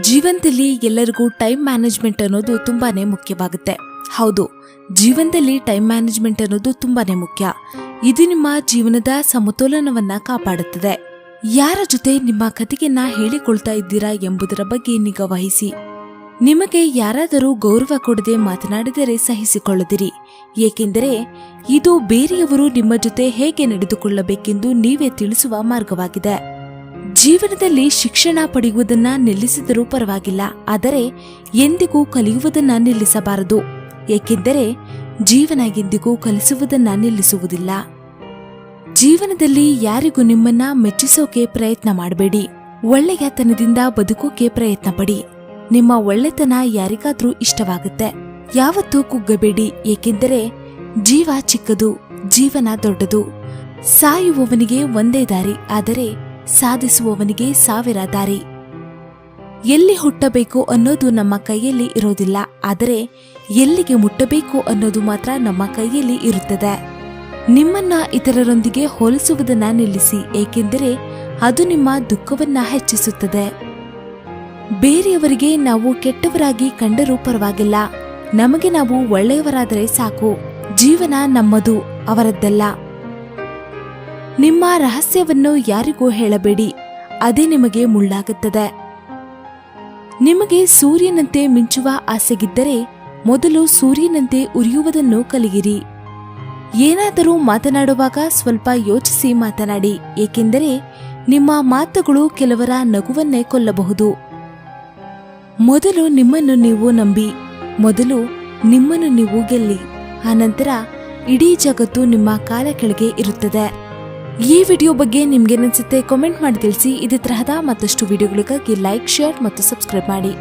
ಜೀವನದಲ್ಲಿ ಎಲ್ಲರಿಗೂ time management ಅನ್ನೋದು ತುಂಬಾನೇ ಮುಖ್ಯವಾಗುತ್ತೆ. ಹೌದು ಜೀವನದಲ್ಲಿ ಟೈಮ್ ಮ್ಯಾನೇಜ್ಮೆಂಟ್ ಅನ್ನೋದು ತುಂಬಾನೇ ಮುಖ್ಯ. ಇದು ನಿಮ್ಮ ಜೀವನದ ಸಮತೋಲನವನ್ನ ಕಾಪಾಡುತ್ತದೆ. ಯಾರ ಜೊತೆ ನಿಮ್ಮ ಕತೆಯನ್ನ ಹೇಳಿಕೊಳ್ತಾ ಇದ್ದೀರಾ ಎಂಬುದರ ಬಗ್ಗೆ ನಿಗಾ ವಹಿಸಿ. ನಿಮಗೆ ಯಾರಾದರೂ ಗೌರವ ಕೊಡದೆ ಮಾತನಾಡಿದರೆ ಸಹಿಸಿಕೊಳ್ಳದಿರಿ. ಏಕೆಂದರೆ ಇದು ಬೇರೆಯವರು ನಿಮ್ಮ ಜೊತೆ ಹೇಗೆ ನಡೆದುಕೊಳ್ಳಬೇಕೆಂದು ನೀವೇ ತಿಳಿಸುವ ಮಾರ್ಗವಾಗಿದೆ. ಜೀವನದಲ್ಲಿ ಶಿಕ್ಷಣ ಪಡೆಯುವುದನ್ನ ನಿಲ್ಲಿಸಿದರೂ ಪರವಾಗಿಲ್ಲ, ಆದರೆ ಎಂದಿಗೂ ಕಲಿಯುವುದನ್ನ ನಿಲ್ಲಿಸಬಾರದು, ಏಕೆಂದರೆ ಜೀವನ ಎಂದಿಗೂ ಕಲಿಸುವುದನ್ನ ನಿಲ್ಲಿಸುವುದಿಲ್ಲ. ಜೀವನದಲ್ಲಿ ಯಾರಿಗೂ ನಿಮ್ಮನ್ನ ಮೆಚ್ಚಿಸೋಕೆ ಪ್ರಯತ್ನ ಮಾಡಬೇಡಿ, ಒಳ್ಳೆಯತನದಿಂದ ಬದುಕೋಕೆ ಪ್ರಯತ್ನ ಪಡಿ ನಿಮ್ಮ ಒಳ್ಳೆತನ ಯಾರಿಗಾದ್ರೂ ಇಷ್ಟವಾಗುತ್ತೆ, ಯಾವತ್ತೂ ಕುಗ್ಗಬೇಡಿ, ಏಕೆಂದರೆ ಜೀವ ಚಿಕ್ಕದು, ಜೀವನ ದೊಡ್ಡದು, ಸಾಯುವವನಿಗೆ ಒಂದೇ ದಾರಿ, ಆದರೆ ಸಾಧಿಸುವವನಿಗೆ ಸಾವಿರ ದಾರಿ ಎಲ್ಲಿ ಹುಟ್ಟಬೇಕು ಅನ್ನೋದು ನಮ್ಮ ಕೈಯಲ್ಲಿ ಇರೋದಿಲ್ಲ, ಆದರೆ ಎಲ್ಲಿಗೆ ಮುಟ್ಟಬೇಕು ಅನ್ನೋದು ಮಾತ್ರ ನಮ್ಮ ಕೈಯಲ್ಲಿ ಇರುತ್ತದೆ. ನಿಮ್ಮನ್ನ ಇತರರೊಂದಿಗೆ ಹೋಲಿಸುವುದನ್ನ ನಿಲ್ಲಿಸಿ, ಏಕೆಂದರೆ ಅದು ನಿಮ್ಮ ದುಃಖವನ್ನ ಹೆಚ್ಚಿಸುತ್ತದೆ. ಬೇರೆಯವರಿಗೆ ನಾವು ಕೆಟ್ಟವರಾಗಿ ಕಂಡರೂ ಪರವಾಗಿಲ್ಲ. ನಮಗೆ ನಾವು ಒಳ್ಳೆಯವರಾದರೆ ಸಾಕು. ಜೀವನ ನಮ್ಮದು, ಅವರದ್ದಲ್ಲ. ನಿಮ್ಮ ರಹಸ್ಯವನ್ನು ಯಾರಿಗೂ ಹೇಳಬೇಡಿ. ಅದೇ ನಿಮಗೆ ಮುಳ್ಳಾಗುತ್ತದೆ. ನಿಮಗೆ ಸೂರ್ಯನಂತೆ ಮಿಂಚುವ ಆಸೆಗಿದ್ದರೆ ಮೊದಲು ಸೂರ್ಯನಂತೆ ಉರಿಯುವುದನ್ನು ಕಲಿಯಿರಿ. ಏನಾದರೂ ಮಾತನಾಡುವಾಗ ಸ್ವಲ್ಪ ಯೋಚಿಸಿ ಮಾತನಾಡಿ, ಏಕೆಂದರೆ ನಿಮ್ಮ ಮಾತುಗಳು ಕೆಲವರ ನಗುವನ್ನೇ ಕೊಲ್ಲಬಹುದು. ಮೊದಲು ನಿಮ್ಮನ್ನು ನೀವು ನಂಬಿ, ಮೊದಲು ನಿಮ್ಮನ್ನು ನೀವು ಗೆಲ್ಲಿ, ಆನಂತರ ಇಡೀ ಜಗತ್ತು ನಿಮ್ಮ ಕಾಲ ಕೆಳಗೆ ಇರುತ್ತದೆ. ಈ ವಿಡಿಯೋ ಬಗ್ಗೆ ನಿಮ್ಗೇನನ್ಸುತ್ತೆ ಕಾಮೆಂಟ್ ಮಾಡಿ ತಿಳಿಸಿ. ಇದೇ ತರಹದ ಮತ್ತಷ್ಟು ವಿಡಿಯೋಗಳಿಗಾಗಿ ಲೈಕ್ ಶೇರ್ ಮತ್ತು ಸಬ್ಸ್ಕ್ರೈಬ್ ಮಾಡಿ.